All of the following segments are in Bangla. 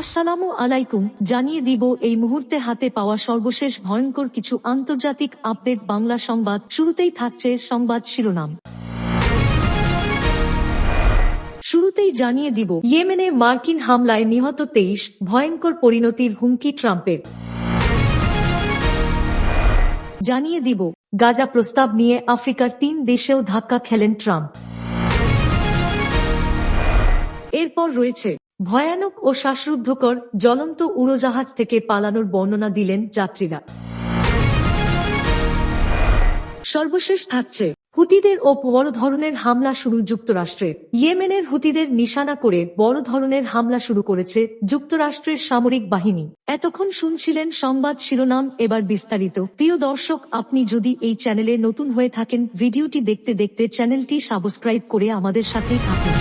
আসসালামু আলাইকুম, জানিয়ে দিব এই মুহূর্তে হাতে পাওয়া সর্বশেষ ভয়ঙ্কর কিছু আন্তর্জাতিক আপডেট বাংলা সংবাদ। শুরুতেই থাকছে সংবাদ শিরোনাম। শুরুতেই জানিয়ে দিব, ইয়েমেনে মার্কিন হামলায় নিহত তেইশ, ভয়ঙ্কর পরিণতির হুমকি ট্রাম্পের। জানিয়ে দিব, গাজা প্রস্তাব নিয়ে আফ্রিকার তিন দেশেও ধাক্কা খেলেন ট্রাম্প। এরপর রয়েছে ভয়ানক ও শ্বাসরুদ্ধকর জ্বলন্ত উড়োজাহাজ থেকে পালানোর বর্ণনা দিলেন যাত্রীরা। সর্বশেষ থাকছে, হুতিদের ও বড় ধরনের হামলা শুরু যুক্তরাষ্ট্রের ইয়েমেনের হুতিদের নিশানা করে বড় ধরনের হামলা শুরু করেছে যুক্তরাষ্ট্রের সামরিক বাহিনী। এতক্ষণ শুনছিলেন সংবাদ শিরোনাম, এবার বিস্তারিত। প্রিয় দর্শক, আপনি যদি এই চ্যানেলে নতুন হয়ে থাকেন, ভিডিওটি দেখতে দেখতে চ্যানেলটি সাবস্ক্রাইব করে আমাদের সাথেই থাকুন।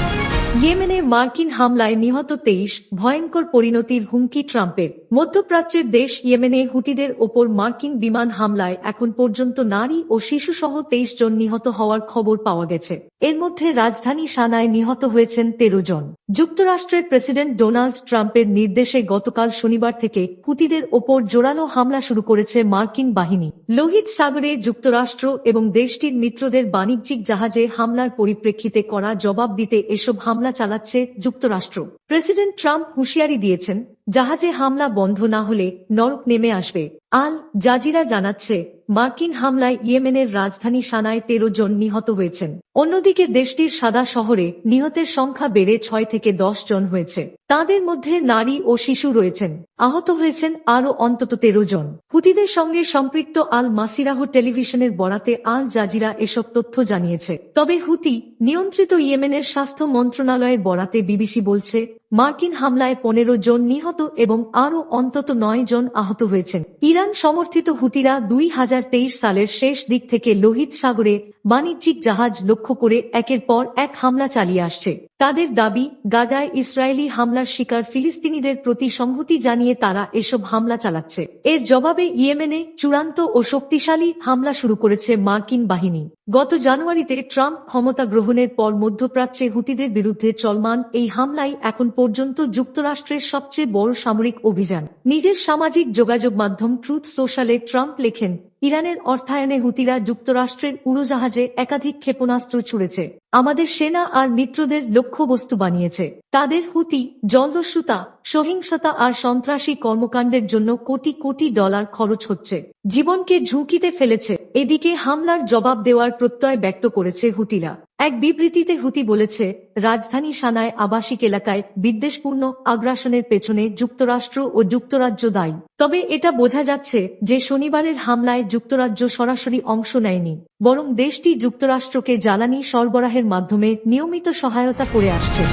ইয়েমেনে মার্কিন হামলায় নিহত তেইশ ভয়ঙ্কর পরিণতির হুমকি ট্রাম্পের। মধ্যপ্রাচ্যের দেশ ইয়েমেনে হুতিদের ওপর মার্কিন বিমান হামলায় এখন পর্যন্ত নারী ও শিশুসহ তেইশ জন নিহত হওয়ার খবর পাওয়া গেছে। এর মধ্যে রাজধানী সানায় নিহত হয়েছেন তেরো জন। যুক্তরাষ্ট্রের প্রেসিডেন্ট ডোনাল্ড ট্রাম্পের নির্দেশে গতকাল শনিবার থেকে হুতিদের ওপর জোরালো হামলা শুরু করেছে মার্কিন বাহিনী। লোহিত সাগরে যুক্তরাষ্ট্র এবং দেশটির মিত্রদের বাণিজ্যিক জাহাজে হামলার পরিপ্রেক্ষিতে করা জবাব দিতে এসব হামলা চালাচ্ছে যুক্তরাষ্ট্র। প্রেসিডেন্ট ট্রাম্প হুঁশিয়ারি দিয়েছেন জাহাজে হামলা বন্ধ না হলে নরক নেমে আসবে। আল জাজিরা জানাচ্ছে, মার্কিন হামলায় ইয়েমেনের রাজধানী সানায় তেরো জন নিহত হয়েছেন। অন্যদিকে দেশটির সাদা শহরে নিহতের সংখ্যা বেড়ে ছয় থেকে দশ জন হয়েছে। তাদের মধ্যে নারী ও শিশু রয়েছেন। আহত হয়েছেন আরও অন্তত তেরো জন। হুতিদের সঙ্গে সম্পৃক্ত আল মাসিরাহ টেলিভিশনের বরাতে আল জাজিরা এসব তথ্য জানিয়েছে। তবে হুতি নিয়ন্ত্রিত ইয়েমেনের স্বাস্থ্য মন্ত্রণালয়ের বরাতে বিবিসি বলছে মার্কিন হামলায় পনেরো জন নিহত এবং আরও অন্তত নয় জন আহত হয়েছেন। ইরান সমর্থিত হুতিরা দুই হাজার তেইশ সালের শেষ দিক থেকে লোহিত সাগরে বাণিজ্যিক জাহাজ লক্ষ্য করে একের পর এক হামলা চালিয়ে আসছে। তাদের দাবি, গাজায় ইসরায়েলি হামলার শিকার ফিলিস্তিনিদের প্রতি সংহতি জানিয়ে তারা এসব হামলা চালাচ্ছে। এর জবাবে ইয়েমেনে চূড়ান্ত ও শক্তিশালী হামলা শুরু করেছে মার্কিন বাহিনী। গত জানুয়ারিতে ট্রাম্প ক্ষমতা গ্রহণের পর মধ্যপ্রাচ্যে হুতিদের বিরুদ্ধে চলমান এই হামলাই এখন পর্যন্ত যুক্তরাষ্ট্রের সবচেয়ে বড় সামরিক অভিযান। নিজের সামাজিক যোগাযোগ মাধ্যম ট্রুথ সোশ্যালে ট্রাম্প লেখেন, ইরানের অর্থায়নে হুতিরা যুক্তরাষ্ট্রের উড়োজাহাজে একাধিক ক্ষেপণাস্ত্র ছুড়েছে। আমাদের সেনা আর মিত্রদের লক্ষ্যবস্তু বানিয়েছে। তাদের হুতি, জলদস্যুতা, সহিংসতা আর সন্ত্রাসী কর্মকাণ্ডের জন্য কোটি কোটি ডলার খরচ হচ্ছে। জীবনকে ঝুঁকিতে ফেলেছে। এদিকে হামলার জবাব দেওয়ার প্রত্যয় ব্যক্ত করেছে হুতিরা। এক বিবৃতিতে হুতি বলেছে, রাজধানী সানায় আবাসিক এলাকায় বিদ্বেষপূর্ণ আগ্রাসনের পেছনে যুক্তরাষ্ট্র ও যুক্তরাজ্য দায়ী। তবে এটা বোঝা যাচ্ছে যে শনিবারের হামলায় যুক্তরাজ্য সরাসরি অংশ নেয়নি, বরং দেশটি যুক্তরাষ্ট্রকে জ্বালানি সরবরাহের মাধ্যমে নিয়মিত সহায়তা করে আসছে।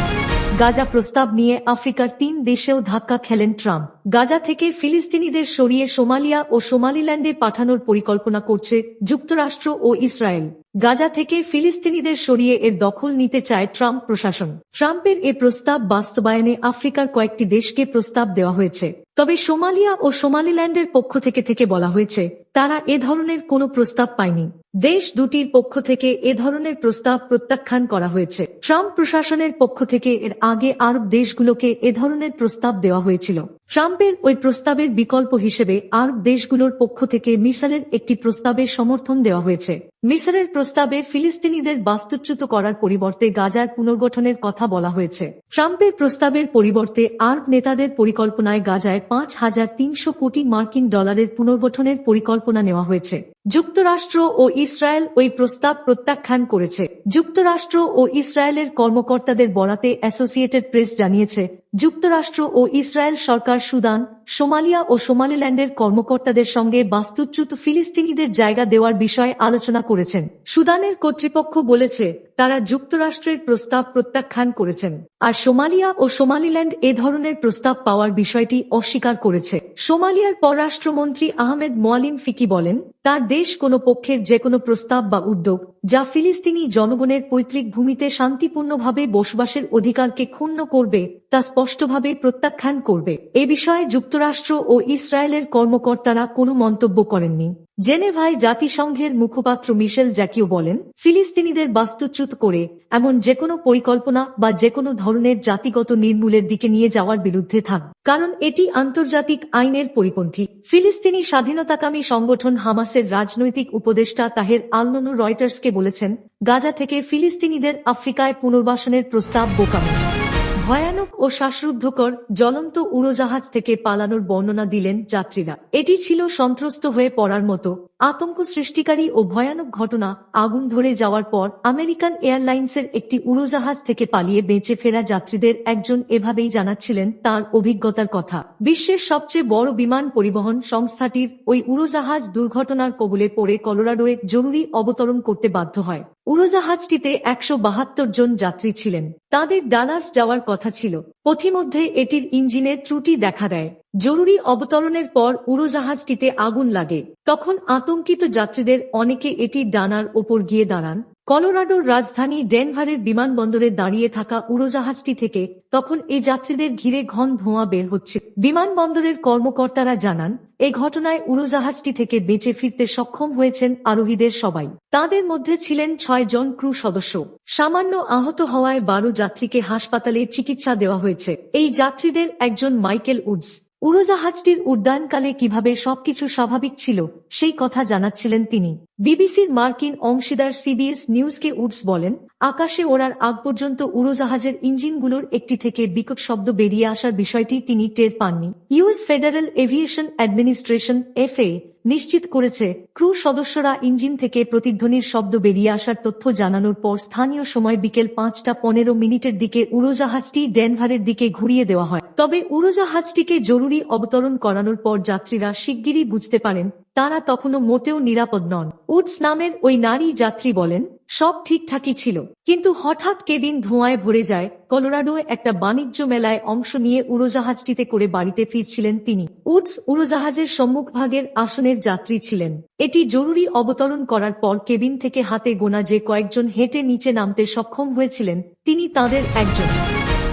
গাজা প্রস্তাব নিয়ে আফ্রিকার তিন দেশেও ধাক্কা খেলেন ট্রাম্প। গাজা থেকে ফিলিস্তিনিদের সরিয়ে সোমালিয়া ও সোমালিল্যান্ডে পাঠানোর পরিকল্পনা করছে যুক্তরাষ্ট্র ও ইসরায়েল। গাজা থেকে ফিলিস্তিনিদের সরিয়ে এর দখল নিতে চায় ট্রাম্প প্রশাসন। ট্রাম্পের এ প্রস্তাব বাস্তবায়নে আফ্রিকার কয়েকটি দেশকে প্রস্তাব দেওয়া হয়েছে। তবে সোমালিয়া ও সোমালিল্যান্ডের পক্ষ থেকে থেকে বলা হয়েছে তারা এ ধরনের কোনো প্রস্তাব পায়নি। দেশ দুটির পক্ষ থেকে এ ধরনের প্রস্তাব প্রত্যাখ্যান করা হয়েছে। ট্রাম্প প্রশাসনের পক্ষ থেকে এর আগে আরব দেশগুলোকে এ ধরনের প্রস্তাব দেওয়া হয়েছিল। ট্রাম্পের ওই প্রস্তাবের বিকল্প হিসেবে আরব দেশগুলোর পক্ষ থেকে মিশরের একটি প্রস্তাবের সমর্থন দেওয়া হয়েছে। মিশরের প্রস্তাবে ফিলিস্তিনিদের বাস্তুচ্যুত করার পরিবর্তে গাজার পুনর্গঠনের কথা বলা হয়েছে। ট্রাম্পের প্রস্তাবের পরিবর্তে আরব নেতাদের পরিকল্পনায় গাজায় পাঁচ হাজার তিনশো কোটি মার্কিন ডলারের পুনর্গঠনের পরিকল্পনা নেওয়া হয়েছে। যুক্তরাষ্ট্র ও ইসরায়েল ওই প্রস্তাব প্রত্যাখ্যান করেছে। যুক্তরাষ্ট্র ও ইসরায়েলের কর্মকর্তাদের বরাতে অ্যাসোসিয়েটেড প্রেস জানিয়েছে, যুক্তরাষ্ট্র ও ইসরায়েল সরকার সুদান সোমালিয়া ও সোমালিল্যান্ডের কর্মকর্তাদের সঙ্গে বাস্তুচ্যুত ফিলিস্তিনিদের জায়গা দেওয়ার বিষয়ে আলোচনা করেছেন। সুদানের কর্তৃপক্ষ বলেছে, তারা যুক্তরাষ্ট্রের প্রস্তাব প্রত্যাখ্যান করেছেন, আর সোমালিয়া ও সোমালিল্যান্ড এ ধরনের প্রস্তাব পাওয়ার বিষয়টি অস্বীকার করেছে। সোমালিয়ার পররাষ্ট্রমন্ত্রী আহমেদ মোয়ালিম ফিকি বলেন, তার দেশ কোনো পক্ষের যে কোনো প্রস্তাব বা উদ্যোগ, যা ফিলিস্তিনি জনগণের পৈতৃক ভূমিতে শান্তিপূর্ণভাবে বসবাসের অধিকারকে ক্ষুণ্ণ করবে তা স্পষ্টভাবে প্রত্যাখ্যান করবে। এ বিষয়ে যুক্তরাষ্ট্র ও ইসরায়েলের কর্মকর্তারা কোনো মন্তব্য করেননি। জেনেভায় জাতিসংঘের মুখপাত্র মিশেল জ্যাকিও বলেন, ফিলিস্তিনিদের বাস্তুচ্যুত করে এমন যেকোনো পরিকল্পনা বা যেকোনো ধরনের জাতিগত নির্মূলের দিকে নিয়ে যাওয়ার বিরুদ্ধে থাক, কারণ এটি আন্তর্জাতিক আইনের পরিপন্থী। ফিলিস্তিনি স্বাধীনতাকামী সংগঠন হামাসের রাজনৈতিক উপদেষ্টা তাহের আলননু রয়টার্সকে বলেছেন, গাজা থেকে ফিলিস্তিনিদের আফ্রিকায় পুনর্বাসনের প্রস্তাব বোকামি। ভয়ানক ও শ্বাসরুদ্ধকর জ্বলন্ত উড়োজাহাজ থেকে পালানোর বর্ণনা দিলেন যাত্রীরা। এটি ছিল সন্ত্রস্ত হয়ে পড়ার মতো আতঙ্ক সৃষ্টিকারী ও ভয়ানক ঘটনা আগুন ধরে যাওয়ার পর আমেরিকান এয়ারলাইন্সের একটি উড়োজাহাজ থেকে পালিয়ে বেঁচে ফেরা যাত্রীদের একজন এভাবেই জানাচ্ছিলেন তার অভিজ্ঞতার কথা। বিশ্বের সবচেয়ে বড় বিমান পরিবহন সংস্থাটির ওই উড়োজাহাজ দুর্ঘটনার কবলে পড়ে কলোরাডোয়ে জরুরি অবতরণ করতে বাধ্য হয়। উড়োজাহাজটিতে একশো বাহাত্তর জন যাত্রী ছিলেন। তাদের ডালাস যাওয়ার কথা ছিল। পথিমধ্যে এটির ইঞ্জিনে ত্রুটি দেখা দেয়। জরুরি অবতরণের পর উড়োজাহাজটিতে আগুন লাগে। তখন আতঙ্কিত যাত্রীদের অনেকে এটির ডানার ওপর গিয়ে দাঁড়ান। কলোরাডোর রাজধানী ডেনভারের বিমানবন্দরে দাঁড়িয়ে থাকা উড়োজাহাজটি থেকে তখন এই যাত্রীদের ঘিরে ঘন ধোঁয়া বের হচ্ছে। বিমানবন্দরের কর্মকর্তারা জানান, এ ঘটনায় উড়োজাহাজটি থেকে বেঁচে ফিরতে সক্ষম হয়েছেন আরোহীদের সবাই। তাদের মধ্যে ছিলেন ছয় জন ক্রু সদস্য। সামান্য আহত হওয়ায় বারো যাত্রীকে হাসপাতালে চিকিৎসা দেওয়া হয়েছে। এই যাত্রীদের একজন মাইকেল উডস। উড়োজাহাজটির উড্ডয়নকালে কীভাবে সবকিছু স্বাভাবিক ছিল, সেই কথা জানাচ্ছিলেন তিনি। বিবিসির মার্কিন অংশীদার সিবিএস নিউজকে উডস বলেন, আকাশে ওড়ার আগ পর্যন্ত উড়োজাহাজের ইঞ্জিনগুলোর একটি থেকে বিকট শব্দ বেরিয়ে আসার বিষয়টি তিনি টের পাননি। US Federal Aviation Administration FA নিশ্চিত করেছে, ক্রু সদস্যরা ইঞ্জিন থেকে প্রতিধ্বনির শব্দ বেরিয়ে আসার তথ্য জানানোর পর স্থানীয় সময় বিকেল পাঁচটা পনেরো মিনিটের দিকে উড়োজাহাজটি ডেনভারের দিকে ঘুরিয়ে দেওয়া হয়। তবে উড়োজাহাজটিকে জরুরি অবতরণ করানোর পর যাত্রীরা শিগগিরই বুঝতে পারেন তারা তখনও মোটেও নিরাপদ নন। উডস নামের ওই নারী যাত্রী বলেন, সব ঠিকঠাকই ছিল। কিন্তু হঠাৎ কেবিন ধোঁয়ায় ভরে যায়, কলোরাডোয় একটা বাণিজ্য মেলায় অংশ নিয়ে উড়োজাহাজটিতে করে বাড়িতে ফিরছিলেন তিনি। উডস উড়োজাহাজের সম্মুখভাগের আসনের যাত্রী ছিলেন। এটি জরুরি অবতরণ করার পর কেবিন থেকে হাতে গোনা যে কয়েকজন হেঁটে নিচে নামতে সক্ষম হয়েছিলেন, তিনি তাদের একজন।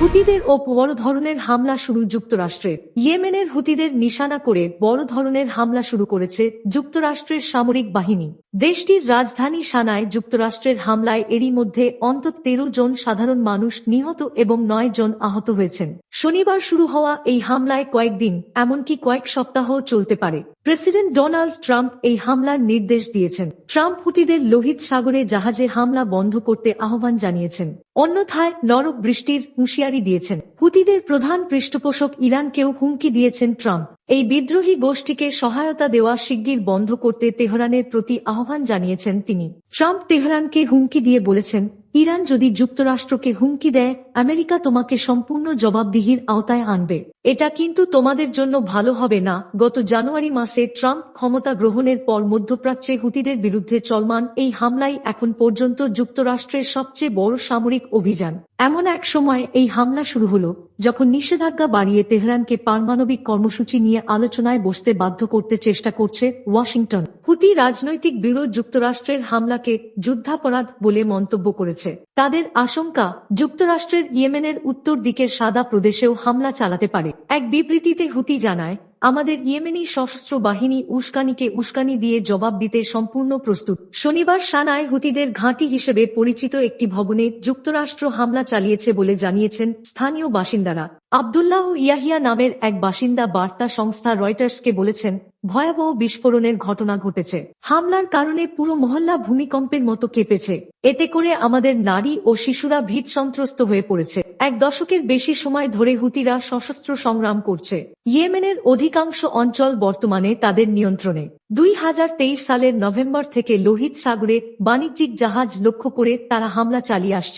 হুতিদের ও বড় ধরনের হামলা শুরু যুক্তরাষ্ট্রে। ইয়েমেনের হুতিদের নিশানা করে বড় ধরনের হামলা শুরু করেছে যুক্তরাষ্ট্রের সামরিক বাহিনী। দেশটির রাজধানী সানায় যুক্তরাষ্ট্রের হামলায় এরই মধ্যে অন্তত তেরো জন সাধারণ মানুষ নিহত এবং নয় জন আহত হয়েছেন। শনিবার শুরু হওয়া এই হামলায় কয়েকদিন, এমনকি কয়েক সপ্তাহ চলতে পারে। প্রেসিডেন্ট ডোনাল্ড ট্রাম্প এই হামলার নির্দেশ দিয়েছেন। ট্রাম্প হুতিদের লোহিত সাগরে জাহাজে হামলা বন্ধ করতে আহ্বান জানিয়েছেন। অন্যথায় নরক বৃষ্টির হুঁশিয়ারি দিয়েছেন। হুতিদের প্রধান পৃষ্ঠপোষক ইরানকেও হুমকি দিয়েছেন ট্রাম্প। এই বিদ্রোহী গোষ্ঠীকে সহায়তা দেওয়া শিগগির বন্ধ করতে তেহরানের প্রতি আহ্বান জানিয়েছেন তিনি। ট্রাম্প তেহরানকে হুমকি দিয়ে বলেছেন, ইরান যদি যুক্তরাষ্ট্রকে হুমকি দেয়, আমেরিকা তোমাকে সম্পূর্ণ জবাবদিহির আওতায় আনবে। এটা কিন্তু তোমাদের জন্য ভালো হবে না। গত জানুয়ারি মাসে ট্রাম্প ক্ষমতা গ্রহণের পর মধ্যপ্রাচ্যে হুতিদের বিরুদ্ধে চলমান এই হামলাই এখন পর্যন্ত যুক্তরাষ্ট্রের সবচেয়ে বড় সামরিক অভিযান। এমন এক সময় এই হামলা শুরু হল, যখন নিষেধাজ্ঞা বাড়িয়ে তেহরানকে পারমাণবিক কর্মসূচি নিয়ে আলোচনায় বসতে বাধ্য করতে চেষ্টা করছে ওয়াশিংটন। হুতি রাজনৈতিক ব্যুরো যুক্তরাষ্ট্রের হামলাকে যুদ্ধাপরাধ বলে মন্তব্য করেছে। তাদের আশঙ্কা, যুক্তরাষ্ট্রের ইয়েমেনের উত্তর দিকের সাদা প্রদেশেও হামলা চালাতে পারে। এক বিবৃতিতে হুতি জানায়, আমাদের ইয়েমেনি সশস্ত্র বাহিনী উস্কানিকে উস্কানি দিয়ে জবাব দিতে সম্পূর্ণ প্রস্তুত। শনিবার সানায় হুতিদের ঘাঁটি হিসেবে পরিচিত একটি ভবনে যুক্তরাষ্ট্র হামলা চালিয়েছে বলে জানিয়েছেন স্থানীয় বাসিন্দারা। আবদুল্লাহ ইয়াহিয়া নামের এক বাসিন্দা বার্তা সংস্থা রয়টার্সকে বলেছেন ভয়াবহ বিস্ফোরণের ঘটনা ঘটেছে। হামলার কারণে পুরো মহল্লা ভূমিকম্পের মতো কেঁপেছে। এতে করে আমাদের নারী ও শিশুরা ভীত সন্ত্রস্ত হয়ে পড়েছে। এক দশকের বেশি সময় ধরে হুতিরা সশস্ত্র সংগ্রাম করছে। ইয়েমেনের অধিকাংশ অঞ্চল বর্তমানে তাদের নিয়ন্ত্রণে। দুই হাজার তেইশ সালের নভেম্বর থেকে লোহিত সাগরে বাণিজ্যিক জাহাজ লক্ষ্য করে তারা হামলা চালিয়ে আসছে।